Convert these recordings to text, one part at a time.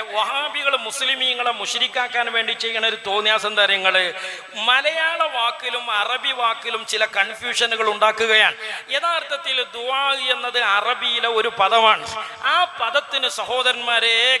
വഹാബികൾ മുസ്ലിമീങ്ങളെ മുഷരിക്കാക്കാൻ വേണ്ടി ചെയ്യുന്ന ഒരു തോന്നിയാസം തരങ്ങൾ മലയാള വാക്കിലും അറബി വാക്കിലും ചില കൺഫ്യൂഷനുകൾ ഉണ്ടാക്കുകയാണ്. യഥാർത്ഥത്തിൽ ദുവാ എന്നത് അറബിയിലെ ഒരു പദമാണ്. ആ പദത്തിന് സഹോദരന്മാരെ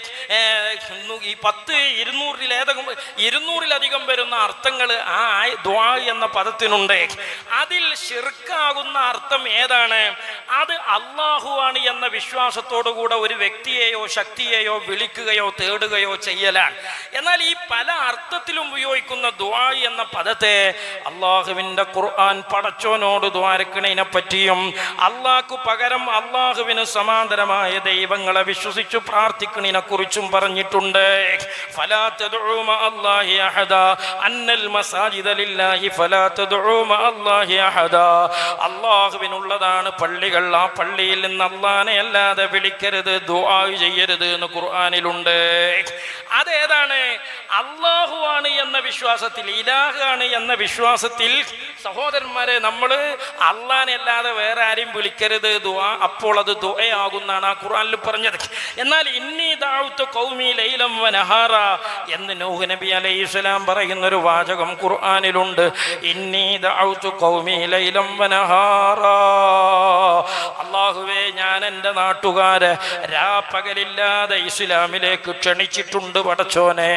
ഈ പത്ത് ഇരുന്നൂറിലേതകം ഇരുന്നൂറിലധികം വരുന്ന അർത്ഥങ്ങൾ ആ ദുവാ എന്ന പദത്തിനുണ്ട്. അതിൽ ഷിർക്കാകുന്ന അർത്ഥം ഏതാണ്? അത് അള്ളാഹുവാണ് എന്ന വിശ്വാസത്തോടുകൂടെ ഒരു വ്യക്തിയെയോ ശക്തിയെയോ വിളിക്കുകയോ തേടുകയോ ചെയ്യലാണ്. എന്നാൽ ഈ പല അർത്ഥത്തിലും ഉപയോഗിക്കുന്ന ദുആ എന്ന പദത്തെ അള്ളാഹുവിന്റെ ഖുർആൻ പടച്ചോനോട് ദ്വാരക്കണതിനെ പറ്റിയും അള്ളാഹ്ക്കു പകരം അള്ളാഹുവിന് സമാന്തരമായ ദൈവങ്ങളെ വിശ്വസിച്ചു പ്രാർത്ഥിക്കണിനെ കുറിച്ചും പറഞ്ഞിട്ടുണ്ട് അള്ളാഹുവിനുള്ളതാണ് പള്ളികൾ. ആ പള്ളിയിൽ നിന്ന് അള്ളാനെ അല്ലാതെ വിളിക്കരുത് ദുആ ചെയ്യരുത് എന്ന് ഖുർആനിലുണ്ട്. അതേതാണ്? അള്ളാഹുവാണ് എന്ന വിശ്വാസത്തിൽ ഇലാഹാണ് എന്ന വിശ്വാസത്തിൽ സഹോദരന്മാരെ നമ്മൾ അള്ളാനെ അല്ലാതെ വേറെ ആരെയും വിളിക്കരുത്. ദുആ അപ്പോൾ അത് ദുആയാകുന്നാണ് ആ ഖുർആനിൽ പറഞ്ഞത്. എന്നാൽ ഇന്നീ ദാവുത്ത് കൗമി ലൈലം വനഹാറ എന്ന് നൂഹ് നബി അലൈഹി സ്വലാം പറയുന്ന ഒരു വാചകം ഖുർആനിലുണ്ട്. ഇന്നീ ദാവുത്ത് കൗമി ലൈലം വനഹാറ അള്ളാഹുവേ ഞാൻ എന്റെ നാട്ടുകാരെ രാപ്പകലില്ലാതെ ഇസ്ലാമിലേക്ക് ക്ഷണിച്ചിട്ടുണ്ട് പടച്ചോനെ.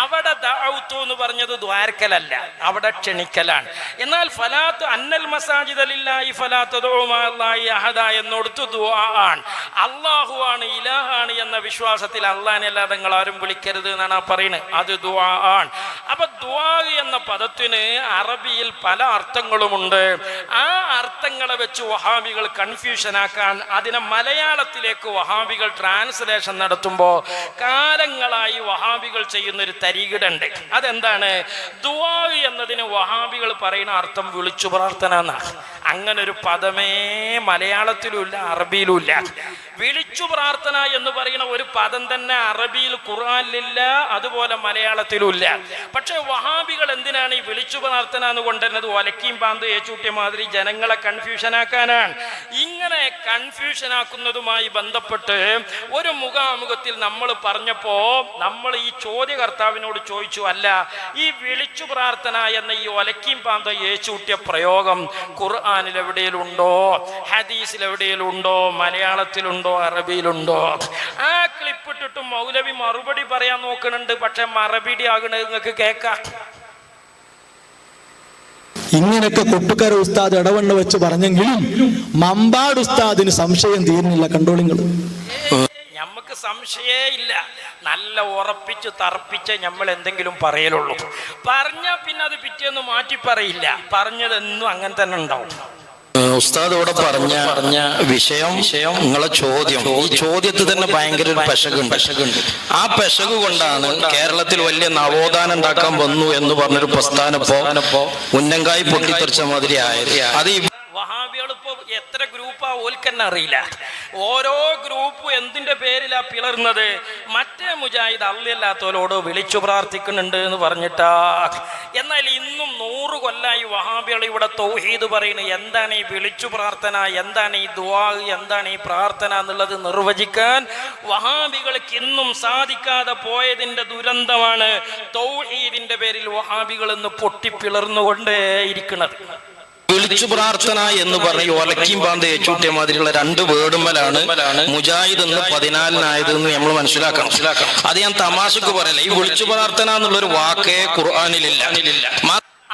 അവിടെ ദഅവത്തു എന്ന് പറഞ്ഞത് ദ്വാരക്കലല്ല അവിടെ ക്ഷണിക്കലാണ്. എന്നാൽ ഫലാത്ത് അന്നൽ മസാജിദലില്ലായി ഫലാത്ത് ദുആഅല്ലാഹി അഹദ എന്നോടുത്ത് ദുആആൻ അള്ളാഹുവാണ് ഇലാഹാണ് എന്ന വിശ്വാസത്തിൽ അള്ളാഹിനെ അല്ലാതെ നിങ്ങൾ ആരും വിളിക്കരുത് എന്നാണ് ആ പറയുന്നത് അത് ദുആആൻ അപ്പൊ ദുആ എന്ന പദത്തിന് അറബിയിൽ പല അർത്ഥങ്ങളുമുണ്ട്. ആ അർത്ഥങ്ങളെ വെച്ച് വഹാബികൾ കൺഫ്യൂഷൻ ആക്കാൻ അതിനെ മലയാളത്തിലേക്ക് വഹാബികൾ ട്രാൻസ്ലേഷൻ നടത്തുമ്പോൾ കാലങ്ങളായി വഹാബികൾ ചെയ്യുന്ന ഒരു തരികിടുണ്ട്. അതെന്താണ്? ദുവാ എന്നതിന് വഹാബികൾ പറയുന്ന അർത്ഥം വിളിച്ചു പ്രാർത്ഥന എന്നാണ് അങ്ങനെ ഒരു പദമേ മലയാളത്തിലുമില്ല അറബിയിലുമില്ല. അറബിയിലും വിളിച്ചു പ്രാർത്ഥന എന്ന് പറയുന്ന ഒരു പദം തന്നെ അറബിയിൽ ഖുറാനിലില്ല അതുപോലെ മലയാളത്തിലുമില്ല. പക്ഷെ വഹാബികൾ എന്തിനാണ് ഈ വിളിച്ചു പ്രാർത്ഥന എന്ന് കൊണ്ടുവരുന്നത്? ഒലക്കിയും പാന്ത് ഏച്ചൂട്ടിയ മാതിരി ജനങ്ങളെ കൺഫ്യൂഷൻ ആക്കാനാണ് ഇങ്ങനെ കൺഫ്യൂഷൻ ആക്കുന്നതുമായി ബന്ധപ്പെട്ട് ഒരു മുഖാമുഖത്തിൽ നമ്മൾ പറഞ്ഞപ്പോ നമ്മൾ ഈ ചോദ്യകർത്താവിനോട് ചോദിച്ചു അല്ല ഈ വിളിച്ചു പ്രാർത്ഥന എന്ന ഈ ഒലക്കിയും പാന്ത ഏച്ചൂട്ടിയ പ്രയോഗം ഖുർആാനിൽ എവിടെയിലുണ്ടോ ഹദീസിൽ എവിടെയിലുണ്ടോ മലയാളത്തിലുണ്ടോ അറബിയിലുണ്ടോ? ആ ക്ലിപ്പ് ഇട്ടിട്ട് മൗലവി മറുപടി പറയാൻ നോക്കുന്നുണ്ട്. പക്ഷെ മറുപടി ആകണത് നിങ്ങൾക്ക് കേൾക്കാം. ഇങ്ങനെയൊക്കെ കൊട്ടുക്കര ഉസ്താദ് ഇടവണ്ണ വെച്ച് പറഞ്ഞെങ്കിലും മമ്പാട് ഉസ്താദിന് സംശയം തീരുന്നില്ല. കണ്ടോളിങ്ങൾ നമുക്ക് സംശയേ ഇല്ല. നല്ല ഉറപ്പിച്ച് തറപ്പിച്ച് നമ്മൾ എന്തെങ്കിലും പറയലുള്ളൂ. പറഞ്ഞാൽ പിന്നെ അത് പിറ്റേന്ന് മാറ്റി പറയില്ല. പറഞ്ഞതെന്നും അങ്ങനെ തന്നെ ഉണ്ടാവും. ഉസ്താദ് ഇവിടെ പറഞ്ഞ പറഞ്ഞ വിഷയം വിഷയം നിങ്ങളെ ചോദ്യം. ഈ ചോദ്യത്തിൽ തന്നെ ഭയങ്കര ഒരു പെശകുണ്ട്. പെശകുണ്ട് ആ പെശക് കൊണ്ടാണ് കേരളത്തിൽ വലിയ നവോത്ഥാനം ഉണ്ടാക്കാൻ വന്നു എന്ന് പറഞ്ഞൊരു പ്രസ്ഥാനപ്പോ ഉന്നങ്കായി പൊട്ടിത്തെറിച്ച മാതിരി ആയത്. അത് ഈ വഹാബികൾ ഇപ്പൊ എത്ര ഗ്രൂപ്പാ ഓൽക്കെന്നെ അറിയില്ല. ഓരോ ഗ്രൂപ്പും എന്തിന്റെ പേരിലാ പിളർന്നത്? മറ്റേ മുജാഹിദ് അള്ളിയല്ലാത്തവരോട് വിളിച്ചു പ്രാർത്ഥിക്കുന്നുണ്ട് എന്ന് പറഞ്ഞിട്ടാ. എന്നാൽ ഇന്നും നൂറ് കൊല്ലായി വഹാബികൾ ഇവിടെ തൗഹീദ് പറയുന്നത് എന്താണ് ഈ വിളിച്ചു പ്രാർത്ഥന? എന്താണ് ഈ ദുവാ എന്താണ് ഈ പ്രാർത്ഥന എന്നുള്ളത് നിർവചിക്കാൻ വഹാബികൾക്ക് ഇന്നും സാധിക്കാതെ പോയതിന്റെ ദുരന്തമാണ് തൗഹീദിന്റെ പേരിൽ വഹാബികൾ ഇന്ന് പൊട്ടിപ്പിളർന്നുകൊണ്ടേ ഇരിക്കുന്നത് വിളിച്ചു പ്രാർത്ഥന എന്ന് പറഞ്ഞ് ഒലക്കിയും പാന്ത ഏച്ചൂട്ടിയ മാതിരിയുള്ള രണ്ട് വേടുമ്പലാണ് മുജാഹിദ് എന്ന് പതിനാലിനായത് എന്ന് നമ്മൾ മനസ്സിലാക്കണം. അത് ഞാൻ തമാശക്ക് പറയല ഈ വിളിച്ചു പ്രാർത്ഥന എന്നുള്ള ഒരു വാക്കേ ഖുർആാനിലില്ല.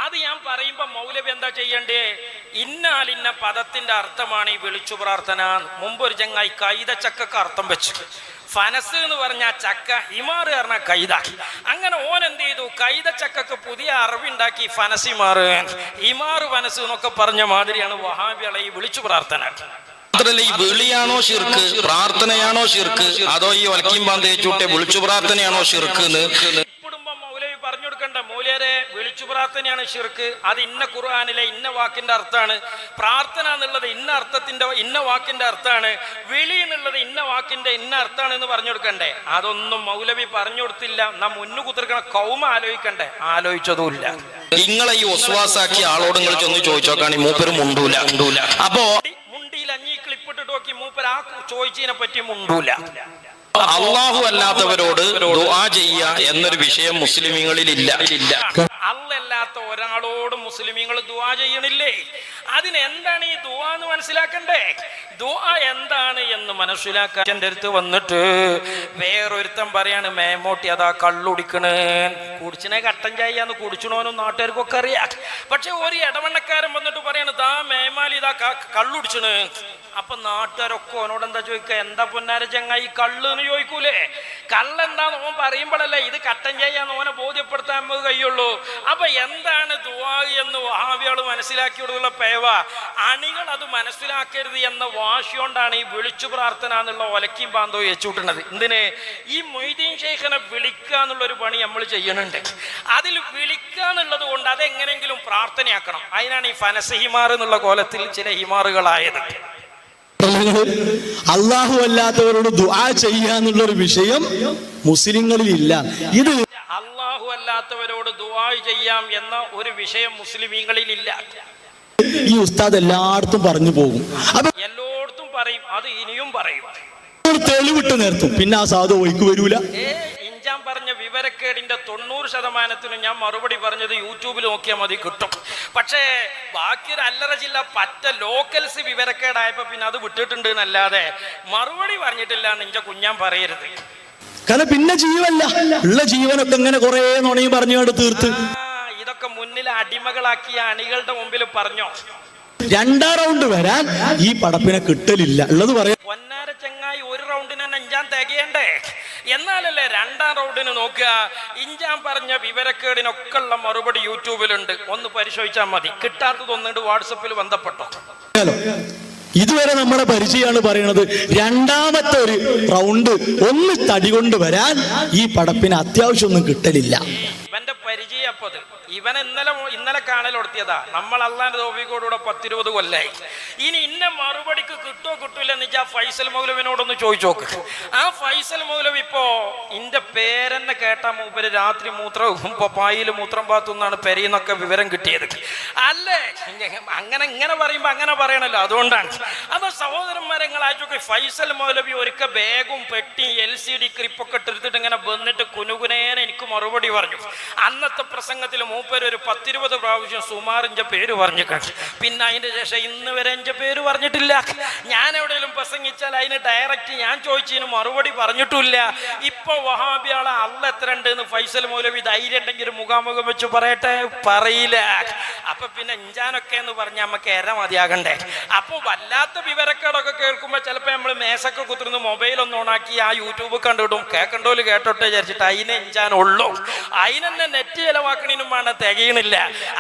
അത് ഞാൻ പറയുമ്പോ മൗലവി എന്താ ചെയ്യണ്ടേ? ഇന്നാലിന്ന പദത്തിന്റെ അർത്ഥമാണ് ഈ വിളിച്ചു പ്രാർത്ഥന മുമ്പ് ഒരു ചങ്ങായി കൈതച്ചക്കൊക്കെ അർത്ഥം വെച്ചു. ഫനസ് എന്ന് പറഞ്ഞ ചക്ക ഹിമാറ് പറഞ്ഞ കൈത. അങ്ങനെ ഓൻ എന്ത് ചെയ്തു? കൈത ചക്കക്ക് പുതിയ അറിവുണ്ടാക്കി ഫനസിമാറ് ഹിമാറ് ഫനസ് എന്നൊക്കെ പറഞ്ഞ മാതിരിയാണ് വഹാബികളെ ഈ വിളിച്ചു പ്രാർത്ഥന. വിളിയാണോ ഷിർക്ക് പ്രാർത്ഥനയാണോ ശിർക്ക്? അതോ ഈ ഒലക്കിയും പാന്തേച്ചൂട്ടെ വിളിച്ചു പ്രാർത്ഥനയാണോ ഷിർക്ക് എന്ന് കുടുംബം മൗലവി പറഞ്ഞു കൊടുക്കണ്ട മൗലിയരെ വിളിച്ചു പ്രാർത്ഥനയാണ് ഷിർക്ക്. അത് ഇന്ന ഖുർആാനിലെ ഇന്ന വാക്കിന്റെ അർത്ഥമാണ്. പ്രാർത്ഥന എന്നുള്ളത് ഇന്ന അർത്ഥത്തിന്റെ ഇന്ന വാക്കിന്റെ അർത്ഥമാണ്. വിളി എന്നുള്ളത് ഇന്ന വാക്കിന്റെ ഇന്ന അർത്ഥമാണ് എന്ന് പറഞ്ഞു കൊടുക്കണ്ടേ? അതൊന്നും മൗലവി പറഞ്ഞു കൊടുത്തില്ല. നാം മുന്നു കുതിർക്കണ കൗമ ആലോചിക്കണ്ടേ? ആലോചിച്ചതുമില്ല. നിങ്ങളെ ഈ ഒസ്വാസാക്കിയ ആളോട് നിങ്ങൾ ചെന്ന് ചോദിച്ചോക്കാണ്. മൂപ്പര് മുണ്ടൂല. മുണ്ടൂല അപ്പോ മുണ്ടിയിൽ അഞ്ഞി ക്ലിപ്പിട്ട് നോക്കി മൂപ്പർ ആ ചോദിച്ചതിനെ പറ്റി മുണ്ടൂല. അള്ളാഹു അല്ലാത്തവരോട് ദുആ ചെയ്യ എന്നൊരു വിഷയം മുസ്ലിമീങ്ങളിൽ ഇല്ല ഇല്ല ഒരാളോടും മുസ്ലിമീങ്ങൾ ദുവാ ചെയ്യണില്ലേ? അതിനെന്താണ് ഈ ദുവാ എന്ന് മനസ്സിലാക്കണ്ടേ? ദുവാ എന്താണ് എന്ന് മനസ്സിലാക്കാൻ എന്റെ അടുത്ത് വന്നിട്ട് വേറൊരുത്തൻ പറയാണ് മേമോട്ടി അതാ കള്ളുടിക്കണ്. കുടിച്ചിനെ കട്ടൻ ചായന്ന് കുടിച്ചണോനും നാട്ടുകാർക്കൊക്കെ അറിയാം. പക്ഷെ ഒരു ഇടവണ്ണക്കാരൻ വന്നിട്ട് പറയാണ് ദാ മേമാലി ഇതാ കള്ളുടിച്ചണ്. അപ്പൊ നാട്ടുകാരൊക്കെ അവനോട് എന്താ ചോദിക്കുക? എന്താ പൊന്നാര ചങ്ങായി? കള്ള് എന്ന് ചോദിക്കൂലേ? കള്ളെന്താന്ന് ഓൻ പറയുമ്പോഴല്ലേ ഇത് കട്ടൻ ചെയ്യാന്ന് ഓനെ ബോധ്യപ്പെടുത്താൻ നമുക്ക് കഴിയുള്ളൂ. അപ്പൊ എന്താണ് ദുവാ എന്ന് ആവിയാൾ മനസ്സിലാക്കി പേവ? അണികൾ അത് മനസ്സിലാക്കരുത് എന്ന വാശി കൊണ്ടാണ് ഈ വിളിച്ചു പ്രാർത്ഥന എന്നുള്ള ഒലക്കിയും പാന്തോ വെച്ചുവിട്ടുന്നത് എന്തിന്? ഈ മൊയ്തീൻ ഷെയ്ഖിനെ വിളിക്കുക എന്നുള്ളൊരു പണി നമ്മൾ ചെയ്യണുണ്ട്. അതിൽ വിളിക്കുക എന്നുള്ളത് കൊണ്ട് അതെങ്ങനെങ്കിലും പ്രാർത്ഥനയാക്കണം. അതിനാണ് ഈ ഫനസ് ഹിമാർ എന്നുള്ള കോലത്തിൽ ചില ഹിമാറുകളായത്. അള്ളാഹു അല്ലാത്തവരോട് ദുആ ചെയ്യാന്നുള്ള ഒരു വിഷയം മുസ്ലിങ്ങളിൽ ഇല്ല ഇത് അള്ളാഹു അല്ലാത്തവരോട് ദുആ ചെയ്യാം എന്ന ഒരു വിഷയം മുസ്ലിമീങ്ങളിൽ ഇല്ല ഈ ഉസ്താദ് എല്ലായിടത്തും പറഞ്ഞു പോകും. അപ്പൊ എല്ലായിടത്തും പറയും അത് ഇനിയും പറയും. തെളിവിട്ട് നിർത്തും. പിന്നെ ആ സാധു ഒഴിക്കു വരൂല. പറഞ്ഞ വിവരക്കേടിന്റെ തൊണ്ണൂറ് ശതമാനത്തിന് ഞാൻ മറുപടി പറഞ്ഞത് യൂട്യൂബിൽ നോക്കിയാൽ മതി കിട്ടും. പക്ഷേ ബാക്കി ഒരു അല്ലറ ജില്ല പറ്റ ലോക്കൽസ് വിവരക്കേടായപ്പോ പിന്നെ അത് വിട്ടിട്ടുണ്ട് എന്നല്ലാതെ മറുപടി പറഞ്ഞിട്ടില്ല നിന്റെ കുഞ്ഞാൻ പറയരുത്. കാരണം പിന്നെ ജീവല്ല. ഉള്ള ജീവനൊക്കെ ഇങ്ങനെ കുറെ നുണയും പറഞ്ഞു തീർത്ത്. ഇതൊക്കെ മുന്നിൽ അടിമകളാക്കിയ അണികളുടെ മുമ്പിൽ പറഞ്ഞോ? രണ്ടാം റൗണ്ട് വരാൻ ഈ പടപ്പിനെ കിട്ടലില്ല. ഉള്ളത് പറയാം. പൊന്നാര ചങ്ങായി ഒരു റൗണ്ടിന് തന്നെ ഇഞ്ചാൻ തികയണ്ടേ? എന്നാലല്ലേ രണ്ടാം റൗണ്ടിന് നോക്കുക. ഇഞ്ചാൻ പറഞ്ഞ വിവരക്കേടിനൊക്കെ ഉള്ള മറുപടി യൂട്യൂബിലുണ്ട്. ഒന്ന് പരിശോധിച്ചാൽ മതി. കിട്ടാത്തത് ഒന്നിട്ട് വാട്സപ്പിൽ ബന്ധപ്പെട്ടോ. ഇതുവരെ നമ്മുടെ പരിചയമാണ് പറയുന്നത് രണ്ടാമത്തെ ഒരു റൗണ്ട് ഒന്ന് തടി കൊണ്ട് വരാൻ ഈ പടപ്പിന് അത്യാവശ്യമൊന്നും കിട്ടലില്ല. ഇവന്റെ പരിചയം അപ്പത് ഇവൻ ഇന്നലെ ഇന്നലെ കാണൽ കൊടുത്തിയതാ നമ്മൾ അള്ളാന്റെ തോപ്പിക്കോടുകൂടെ പത്തിരുപത് കൊല്ലായി. ഇനി ഇന്ന മറുപടിക്ക് കിട്ടോ കിട്ടൂല എന്ന് വെച്ചാൽ ഫൈസൽ മൗലവിനോടൊന്ന് ചോദിച്ചു നോക്ക്. ആ ഫൈസൽ മൗലവി ഇപ്പോ ഇന്റെ പേരെന്നെ കേട്ടാ മൂപ്പര് രാത്രി മൂത്രവും പായിൽ മൂത്രം പാത്തുന്നാണ് പെരിയെന്നൊക്കെ വിവരം കിട്ടിയത്. അല്ലേ? അങ്ങനെ ഇങ്ങനെ പറയുമ്പോ അങ്ങനെ പറയണല്ലോ അതുകൊണ്ടാണ്. അപ്പൊ സഹോദരന്മാരെ നിങ്ങൾ ആയിച്ചോക്കെ ഫൈസൽ മൗലവി ഒരിക്കൽ ബാഗും പെട്ടി എൽ സി ഡി ക്രിപ്പൊക്കെ എടുത്തിട്ട് ഇങ്ങനെ വന്നിട്ട് കുനുകുനേനെ എനിക്ക് മറുപടി പറഞ്ഞു. അന്നത്തെ പ്രസംഗത്തിൽ മൂപ്പര് ഒരു പത്തിരുപത് പ്രാവശ്യം സുമാറിന്റെ പേര് പറഞ്ഞു പിന്നെ അതിന്റെ ശേഷം ഇന്ന് വരെ എന്റെ പേര് പറഞ്ഞിട്ടില്ല. ഞാൻ എവിടെയെങ്കിലും പ്രസംഗിച്ചാൽ അതിന് ഡയറക്റ്റ് ഞാൻ ചോദിച്ചതിന് മറുപടി പറഞ്ഞിട്ടില്ല. ഇപ്പൊ വഹാബിയാളെ അള്ള എത്ര ഉണ്ട് എന്ന് ഫൈസൽ മൗലവി ധൈര്യം ഉണ്ടെങ്കിൽ ഒരു മുഖാമുഖം വെച്ച് പറയട്ടെ? പറയില്ല. അപ്പൊ പിന്നെ ഇഞ്ചാനൊക്കെ എന്ന് പറഞ്ഞ നമുക്ക് എര മതിയാകണ്ടേ? അപ്പൊ വല്ലാത്ത വിവരക്കേടൊക്കെ കേൾക്കുമ്പോ ചിലപ്പോ നമ്മൾ മേശൊക്കെ കുത്തിരുന്ന് മൊബൈൽ ഒന്ന് ഓണാക്കി ആ യൂട്യൂബ് കണ്ടിടും. കേൾക്കണ്ടോൽ കേട്ടോട്ടെ വിചാരിച്ചിട്ട് അതിനെ ഇഞ്ചാനുള്ളൂ അതിനെന്നെ നെറ്റ് ചിലവാക്കണിനും വേണം തികയണില്ല.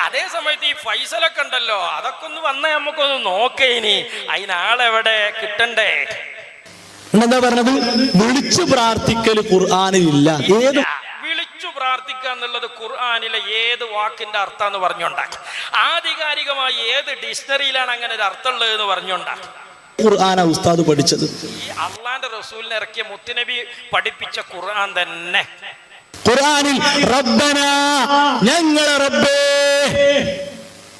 അതേ സമയത്ത് ഈ ഫൈസലൊക്കെ ഉണ്ടല്ലോ അതൊക്കെ ഒന്ന് വന്നാൽ നമുക്കൊന്ന് നോക്കേ ഇനി. അതിനാളെവിടെ കിട്ടണ്ടേ? എന്താ പറഞ്ഞത്? വിളിച്ചു പ്രാർത്ഥിക്കൽ ഖുർആാനിലില്ല. ഏത് വിളിച്ചു പ്രാർത്ഥിക്കുക എന്നുള്ളത് ഖുർആാനിലെ ഏത് വാക്കിന്റെ അർത്ഥം എന്ന് പറഞ്ഞുണ്ടാക്കി. ആധികാരികമായി ഏത് ഡിക്ഷണറിയിലാണ് അങ്ങനെ ഒരു അർത്ഥം ഉള്ളത് എന്ന് പറഞ്ഞുണ്ടാക്കി. ഖുർആനാ ഉസ്താദ് പഠിച്ചത്. അള്ളാന്റെ റസൂലിനെ ഇറക്കിയ മുത്തുനബി പഠിപ്പിച്ച ഖുർആൻ തന്നെ. ഖുർആനിൽ റബ്ബന ഞങ്ങളെ റബ്ബേ.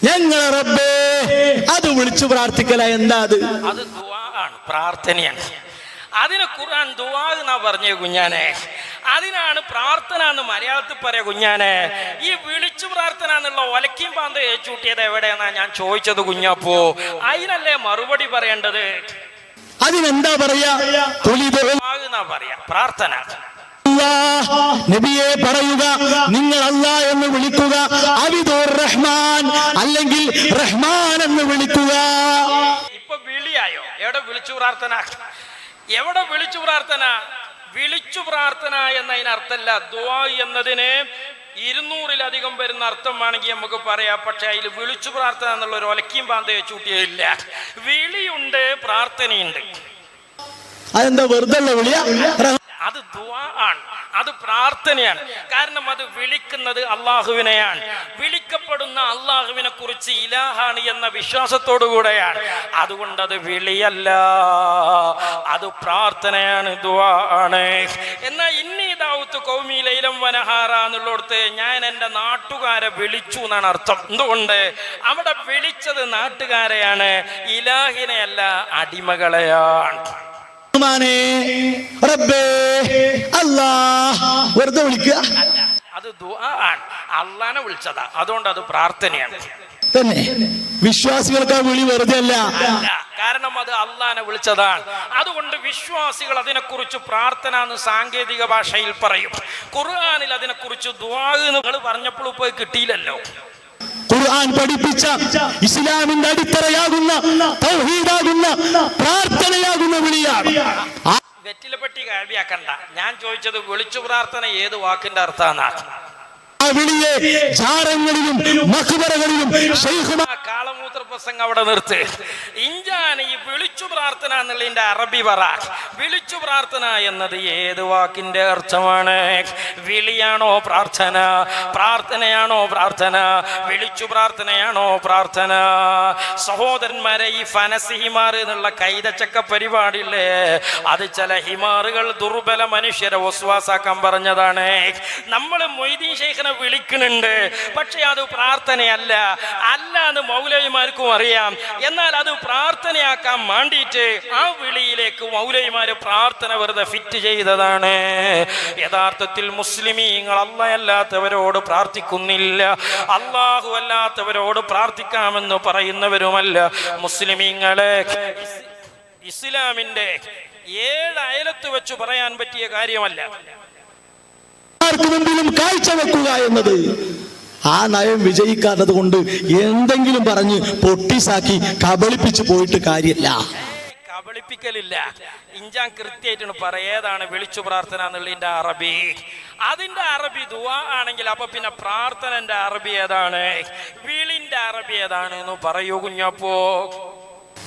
ഞങ്ങളെ റബ്ബേ അത് വിളിച്ചു പ്രാർത്ഥിക്കല. എന്താ അത്? അത് ദുആ ആണ് പ്രാർത്ഥനയാണ്. അതിന് ഖുർആൻ ദുആ എന്നാ പറഞ്ഞേ കുഞ്ഞാനെ. അതിനാണ് പ്രാർത്ഥന എന്ന് മലയാളത്തിൽ പറയാ കുഞ്ഞാനെ. ഈ വിളിച്ചു പ്രാർത്ഥന എന്നുള്ള ഒലക്കിയും പാന്ത ഏച്ചൂട്ടിയത് എവിടെയെന്നാ ഞാൻ ചോദിച്ചത് കുഞ്ഞപ്പോ? അതിനല്ലേ മറുപടി പറയേണ്ടത്? അതിനെന്താ പറയാ? പറയാ പ്രാർത്ഥന. നബിയെ പറയുക. നിങ്ങൾ അല്ലാ എന്ന് വിളിക്കുക. അവിദുർ റഹ്മാൻ അല്ലെങ്കിൽ റഹ്മാൻ എന്ന് വിളിക്കുക. ഇപ്പൊ വിളിയായോ? എവിടെ വിളിച്ചു പ്രാർത്ഥന? എവിടെ വിളിച്ചു പ്രാർത്ഥന? വിളിച്ചു പ്രാർത്ഥന എന്നതിനർത്ഥല്ല ദുവാ ദുആ എന്നതിന് ഇരുന്നൂറിലധികം വരുന്ന അർത്ഥം വേണമെങ്കിൽ നമുക്ക് പറയാം. പക്ഷെ അതിൽ വിളിച്ചു പ്രാർത്ഥന എന്നുള്ള ഒരു ഒലക്കിയും പാന്തയെ ചൂട്ടിയില്ല വിളിയുണ്ട് പ്രാർത്ഥനയുണ്ട്. അതെന്താ വെറുതെ വിളിയ? അത് ദുവാ ആണ്. അത് പ്രാർത്ഥനയാണ്. കാരണം അത് വിളിക്കുന്നത് അള്ളാഹുവിനെയാണ് വിളിക്കപ്പെടുന്ന അള്ളാഹുവിനെ കുറിച്ച് ഇലാഹാണ് എന്ന വിശ്വാസത്തോടു കൂടെയാണ്. അതുകൊണ്ട് അത് വിളിയല്ല. അത് പ്രാർത്ഥനയാണ് ദുവാ ആണ്. എന്നാൽ ഇന്നി കൗമി ലൈലം വനഹാറ എന്നുള്ളടത്ത് ഞാൻ എന്റെ നാട്ടുകാരെ വിളിച്ചു എന്നാണ് അർത്ഥം. എന്തുകൊണ്ട്? അവിടെ വിളിച്ചത് നാട്ടുകാരെയാണ്. ഇലാഹിനെയല്ല അടിമകളെയാണ്. റഹ്മാനേ റബ്ബേ അല്ലാ വെറുതെ വിളിക്കുക. അത് ദുആ ആണ്. അള്ളാനെ വിളിച്ചതാ. അതുകൊണ്ട് അത് പ്രാർത്ഥനയാണ്. തന്നെ. വിശ്വാസികൾക്ക് ആ വിളി വെറുതെ അല്ല. കാരണം അത് അള്ളാനെ വിളിച്ചതാണ്. അതുകൊണ്ട് വിശ്വാസികൾ അതിനെക്കുറിച്ച് പ്രാർത്ഥന എന്ന് സാങ്കേതിക ഭാഷയിൽ പറയും. ഖുർആാനിൽ അതിനെക്കുറിച്ച് ദുആ എന്ന് നിങ്ങൾ പറഞ്ഞപ്പോൾ പോയി കിട്ടിയില്ലല്ലോ. ഖുർആൻ പഠിപ്പിച്ച ഇസ്ലാമിന്റെ അടിത്തറയാകുന്ന തൗഹീദാകുന്ന പ്രാർത്ഥനയാകുന്ന വിളിയാണ് ആ കാവ്യാക്കണ്ട ഞാൻ ചോദിച്ചത് വിളിച്ചു പ്രാർത്ഥന ഏത് വാക്കിന്റെ അർത്ഥമാണ്? ആ വിളിയെ ആ കാളമൂത്ര പ്രസംഗം അവിടെ നിർത്ത്. ഇഞ്ചാൻ ഈ വിളിച്ചു പ്രാർത്ഥന എന്നുള്ളതിന്റെ അറബി പറ. വിളിച്ചു പ്രാർത്ഥന എന്നത് ഏത് വാക്കിന്റെ അർത്ഥമാണ്? വിളിയാണോ പ്രാർത്ഥന? പ്രാർത്ഥനയാണോ പ്രാർത്ഥന? വിളിച്ചു പ്രാർത്ഥനയാണോ പ്രാർത്ഥന? സഹോദരന്മാരെ ഈ ഫനസ് ഹിമാർ എന്നുള്ള കൈതച്ചക്ക പരിപാടിയില്ലേ? അത് ചില ഹിമാറുകൾ ദുർബല മനുഷ്യരെ ഒസ്വാസാക്കാൻ പറഞ്ഞതാണ്. നമ്മൾ മൊയ്തീൻ ശേഖനെ വിളിക്കുന്നുണ്ട്. പക്ഷെ അത് പ്രാർത്ഥനയല്ല. അല്ല എന്ന് മൗലവിമാർക്കും അറിയാം. എന്നാൽ അത് പ്രാർത്ഥനയാക്കാൻ വേണ്ടിയിട്ട് ആ വിളിയിലേക്ക് മൗലൈമാര് പ്രാർത്ഥന വെറുതെ ഫിറ്റ് ചെയ്തതാണ്. യഥാർത്ഥത്തിൽ മുസ്ലിമീങ്ങൾ അല്ലയല്ലാത്തവരോട് പ്രാർത്ഥിക്കുന്നില്ല. അള്ളാഹു അല്ലാത്തവരോട് പ്രാർത്ഥിക്കാമെന്ന് പറയുന്നവരുമല്ല. മുസ്ലിമീങ്ങളെ ഇസ്ലാമിന്റെ ഏഴ് അയലത്ത് വെച്ച് പറയാൻ പറ്റിയ കാര്യമല്ല. ആർക്ക് കാഴ്ച വെക്കുക എന്നത് ആ നയം വിജയിക്കാത്തത് കൊണ്ട് എന്തെങ്കിലും പറഞ്ഞ് പൊട്ടിസാക്കി കബളിപ്പിച്ച് പോയിട്ട് കാര്യമില്ല. കബളിപ്പിക്കലില്ല. ഇഞ്ചാൻ കൃത്യമായിട്ടാണ് പറയുക. ഏതാണ് വിളിച്ചു പ്രാർത്ഥന എന്നുള്ളതിന്റെ അറബി. അതിന്റെ അറബി ദുവാ ആണെങ്കിൽ അപ്പൊ പിന്നെ പ്രാർത്ഥനന്റെ അറബി ഏതാണ്? വിളിന്റെ അറബി ഏതാണ് എന്ന് പറയൂ കുഞ്ഞപ്പോ.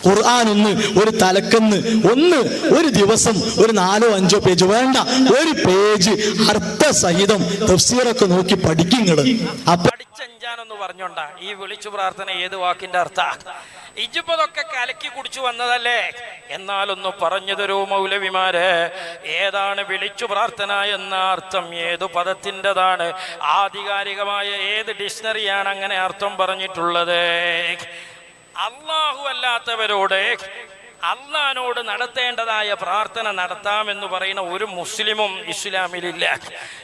ഖുർആൻ ഒന്ന് ഒരു തലക്കെന്ന് ഒന്ന് ഒരു ദിവസം ഒരു നാലോ അഞ്ചോ പേജ്. വേണ്ട ഒരു പേജ് അർത്ഥസഹിതം തഫ്സീറൊക്കെ നോക്കി പഠിക്കുങ്ങൾ അപ്പൊ പഠിച്ചഞ്ചാനെന്ന് പറഞ്ഞോണ്ടാ ഈ വിളിച്ചു പ്രാർത്ഥന ഏത് വാക്കിന്റെ അർത്ഥ? ഇജിപ്പതൊക്കെ കലക്കി കുടിച്ചു വന്നതല്ലേ? എന്നാലൊന്ന് പറഞ്ഞു തരൂ മൗലവിമാരെ ഏതാണ് വിളിച്ചു പ്രാർത്ഥന എന്ന അർത്ഥം? ഏതു പദത്തിന്റെതാണ്? ആധികാരികമായ ഏത് ഡിക്ഷണറിയാണ് അങ്ങനെ അർത്ഥം പറഞ്ഞിട്ടുള്ളത്? അള്ളാഹു അല്ലാത്തവരോട് അള്ളഹാനോട് നടത്തേണ്ടതായ പ്രാർത്ഥന നടത്താമെന്ന് പറയുന്ന ഒരു മുസ്ലിമും ഇസ്ലാമിലില്ല.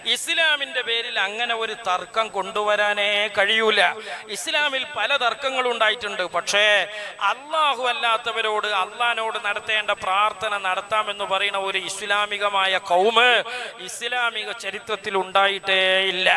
ഇസ്ലാമിന്റെ പേരിൽ അങ്ങനെ ഒരു തർക്കം കൊണ്ടുവരാനേ കഴിയൂല. ഇസ്ലാമിൽ പല തർക്കങ്ങളും ഉണ്ടായിട്ടുണ്ട്. പക്ഷേ അള്ളാഹു അല്ലാത്തവരോട് അള്ളഹാനോട് നടത്തേണ്ട പ്രാർത്ഥന നടത്താമെന്ന് പറയുന്ന ഒരു ഇസ്ലാമികമായ കൗമ് ഇസ്ലാമിക ചരിത്രത്തിൽ ഉണ്ടായിട്ടേ ഇല്ല.